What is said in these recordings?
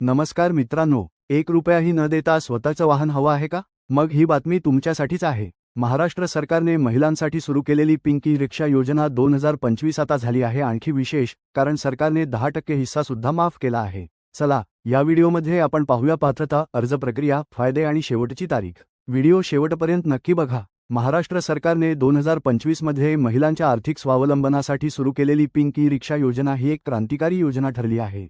नमस्कार मित्रांनो एक रुपयाही न देता स्वतःचं वाहन हवं आहे का? मग ही बातमी तुमच्यासाठीच आहे. महाराष्ट्र सरकारने महिलांसाठी सुरू केलेली पिंकी रिक्षा योजना दोन हजार पंचवीस आता झाली आहे आणखी विशेष कारण सरकारने दहा टक्के हिस्सा सुद्धा माफ केला आहे. चला या व्हिडिओमध्ये आपण पाहूया पात्रता अर्ज प्रक्रिया फायदे आणि शेवटची तारीख. व्हिडिओ शेवटपर्यंत नक्की बघा. महाराष्ट्र सरकारने दोन हजार पंचवीसमध्ये महिलांच्या आर्थिक स्वावलंबनासाठी सुरू केलेली पिंकी रिक्षा योजना ही एक क्रांतिकारी योजना ठरली आहे.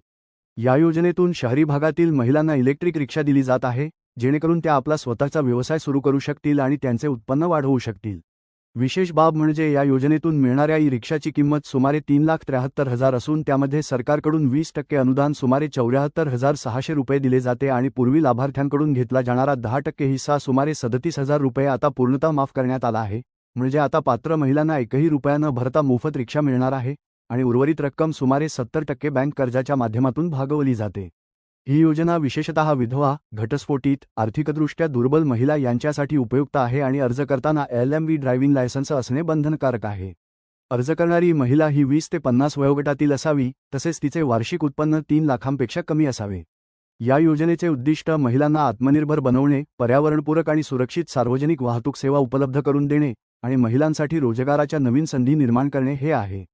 या योजनेतून शहरी भागातील महिलांना इलेक्ट्रिक रिक्षा दिली जात आहे जेणेकरून त्या आपला स्वतःचा व्यवसाय सुरू करू शकतील आणि त्यांचे उत्पन्न वाढवू शकतील. विशेष बाब म्हणजे या योजनेतून मिळणाऱ्या ई रिक्षाची किंमत सुमारे तीन लाख त्र्याहत्तर हजार असून त्यामध्ये सरकारकडून वीस टक्के अनुदान सुमारे चौऱ्याहत्तर हजार सहाशे रुपये दिले जाते आणि पूर्वी लाभार्थ्यांकडून घेतला जाणारा दहा टक्के हिस्सा सुमारे सदतीस हजार रुपये आता पूर्णतः माफ करण्यात आला आहे म्हणजे आता पात्र महिलांना एकही रुपया न भरता मोफत रिक्षा मिळणार आहे. आणि उर्वरित रक्कम सुमारे सत्तर टक्के बँक कर्जाच्या माध्यमातून भागवली जाते. ही योजना विशेषतः विधवा घटस्फोटित आर्थिकदृष्ट्या दुर्बल महिला यांच्यासाठी उपयुक्त आहे आणि अर्ज करताना L M V driving licence असणे बंधनकारक आहे. अर्ज करणारी महिला ही वीस ते पन्नास वयोगटातील असावी तसेच तिचे वार्षिक उत्पन्न तीन लाखांपेक्षा कमी असावे. या योजनेचे उद्दिष्ट महिलांना आत्मनिर्भर बनवणे पर्यावरणपूरक आणि सुरक्षित सार्वजनिक वाहतूक सेवा उपलब्ध करून देणे आणि महिलांसाठी रोजगाराच्या नवीन संधी निर्माण करणे हे आहे.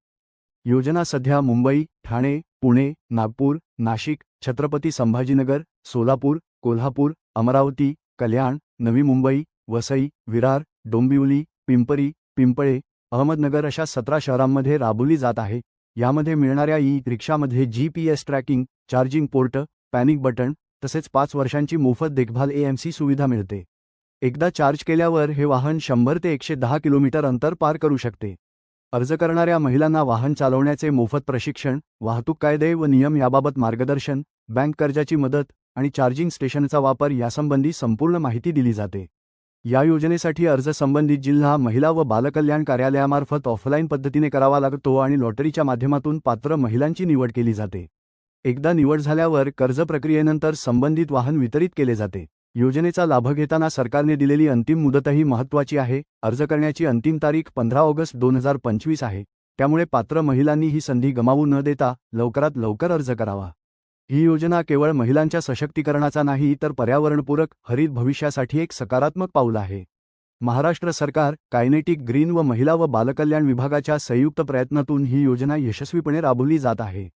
योजना सध्या मुंबई ठाणे पुणे नागपूर नाशिक छत्रपती संभाजीनगर सोलापूर कोल्हापूर अमरावती कल्याण नवी मुंबई वसई विरार डोंबिवली पिंपरी पिंपळे अहमदनगर अशा सतरा शहरांमध्ये राबवली जात आहे. यामध्ये मिळणाऱ्या ई रिक्षामध्ये G P S tracking charging port panic button तसेच पाच वर्षांची मोफत देखभाल एएमसी सुविधा मिळते. एकदा चार्ज केल्यावर हे वाहन शंभर ते एकशे दहा किलोमीटर अंतर पार करू शकते. अर्ज करणाऱ्या महिलांना वाहन चालवण्याचे मोफत प्रशिक्षण वाहतूक कायदे व नियम याबाबत मार्गदर्शन बँक कर्जाची मदत आणि चार्जिंग स्टेशनचा वापर यासंबंधी संपूर्ण माहिती दिली जाते. या योजनेसाठी अर्ज संबंधित जिल्हा महिला व बालकल्याण कार्यालयामार्फत ऑफलाईन पद्धतीने करावा लागतो आणि लॉटरीच्या माध्यमातून पात्र महिलांची निवड केली जाते. एकदा निवड झाल्यावर कर्ज प्रक्रियेनंतर संबंधित वाहन वितरित केले जाते. योजनेचा लाभ घेताना सरकारने दिलेली अंतिम मुदतही महत्त्वाची आहे. अर्ज करण्याची अंतिम तारीख पंधरा ऑगस्ट दोन हजार पंचवीस आहे. त्यामुळे पात्र महिलांनी ही संधी गमावू न देता लवकरात लवकर अर्ज करावा. ही योजना केवळ महिलांच्या सशक्तीकरणाचा नाही तर पर्यावरणपूरक हरित भविष्यासाठी एक सकारात्मक पाऊल आहे. महाराष्ट्र सरकार कायनेटिक ग्रीन व महिला व बालकल्याण विभागाच्या संयुक्त प्रयत्नातून ही योजना यशस्वीपणे राबवली जात आहे.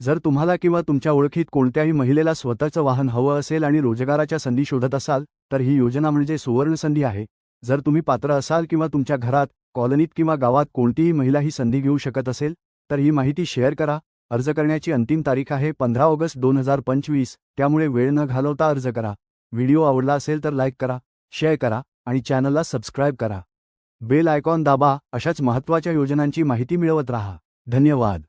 जर तुम्हाला किंवा तुमच्या ओळखीत कोणत्याही महिलेला स्वतःचं वाहन हवं असेल आणि रोजगाराच्या संधी शोधत असाल तर ही योजना म्हणजे सुवर्णसंधी आहे. जर तुम्ही पात्र असाल किंवा तुमच्या घरात कॉलनीत किंवा गावात कोणतीही महिला ही संधी घेऊ शकत असेल तर ही माहिती शेअर करा. अर्ज करण्याची अंतिम तारीख आहे पंधरा ऑगस्ट दोन हजार पंचवीस त्यामुळे वेळ न घालवता अर्ज करा. व्हिडिओ आवडला असेल तर लाईक करा शेअर करा आणि चॅनलला सबस्क्राईब करा. बेल आयकॉन दाबा अशाच महत्त्वाच्या योजनांची माहिती मिळवत राहा. धन्यवाद.